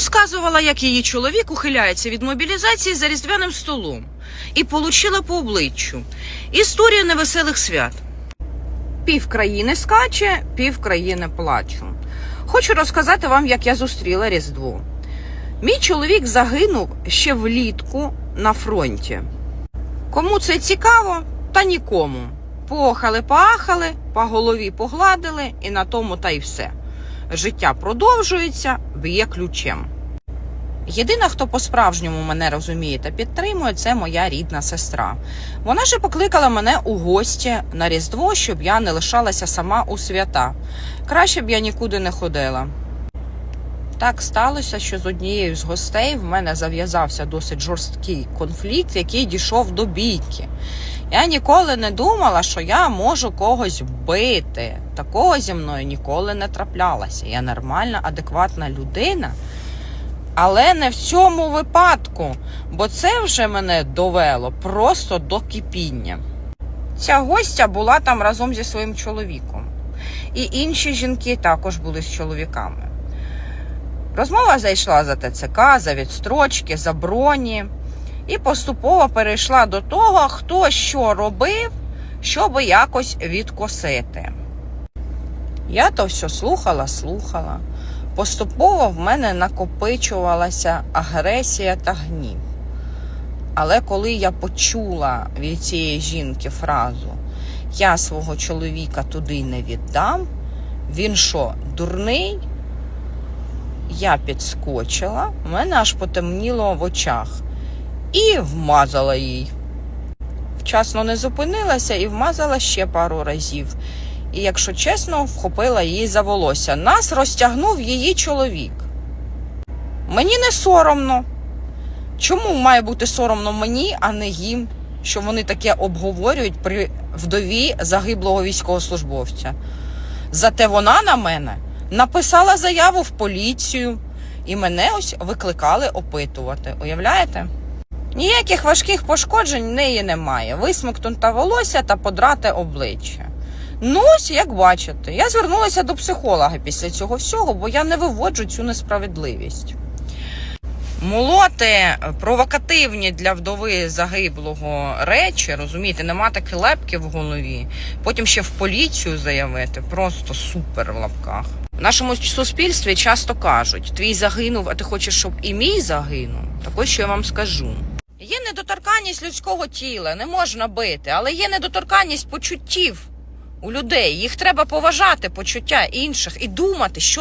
Розказувала, як її чоловік ухиляється від мобілізації за різдвяним столом і получила по обличчю. Історія невеселих свят. Пів країни скаче, пів країни плачу. Хочу розказати вам, як я зустріла Різдво. Мій чоловік загинув ще влітку на фронті. Кому це цікаво, та нікому. Поохали, поахали, по голові погладили, і на тому та й все. Життя продовжується, б'є ключем. Єдина, хто по-справжньому мене розуміє та підтримує, це моя рідна сестра. Вона же покликала мене у гості на Різдво, щоб я не лишалася сама у свята. Краще б я нікуди не ходила. Так сталося, що з однією з гостей в мене зав'язався досить жорсткий конфлікт, який дійшов до бійки. Я ніколи не думала, що я можу когось вбити. Такого зі мною ніколи не траплялося. Я нормальна, адекватна людина. Але не в цьому випадку, бо це вже мене довело просто до кипіння. Ця гостя була там разом зі своїм чоловіком. І інші жінки також були з чоловіками. Розмова зайшла за ТЦК, за відстрочки, за броні, і поступово перейшла до того, хто що робив, щоб якось відкосити. Я то все слухала, слухала. Поступово в мене накопичувалася агресія та гнів. Але коли я почула від цієї жінки фразу Я свого чоловіка туди не віддам, він що, дурний? Я підскочила, в мене аж потемніло в очах і вмазала їй. Вчасно не зупинилася і вмазала ще пару разів. І, якщо чесно, вхопила її за волосся. Нас розтягнув її чоловік. Мені не соромно. Чому має бути соромно мені, а не їм, що вони таке обговорюють при вдові загиблого військовослужбовця? Зате вона на мене написала заяву в поліцію, і мене ось викликали опитувати. Уявляєте? Ніяких важких пошкоджень в неї немає. Висмикнута волосся та подрате обличчя. Ну, ось як бачите, я звернулася до психолога після цього всього, бо я не виводжу цю несправедливість. Молоти провокативні для вдови загиблого речі, розумієте, нема такі лепки в голові. Потім ще в поліцію заявити. Просто супер в лапках. В нашому суспільстві часто кажуть: твій загинув, а ти хочеш, щоб і мій загинув. Так ось що я вам скажу. Є недоторканність людського тіла, не можна бити, але є недоторканність почуттів у людей. Їх треба поважати, почуття інших і думати, що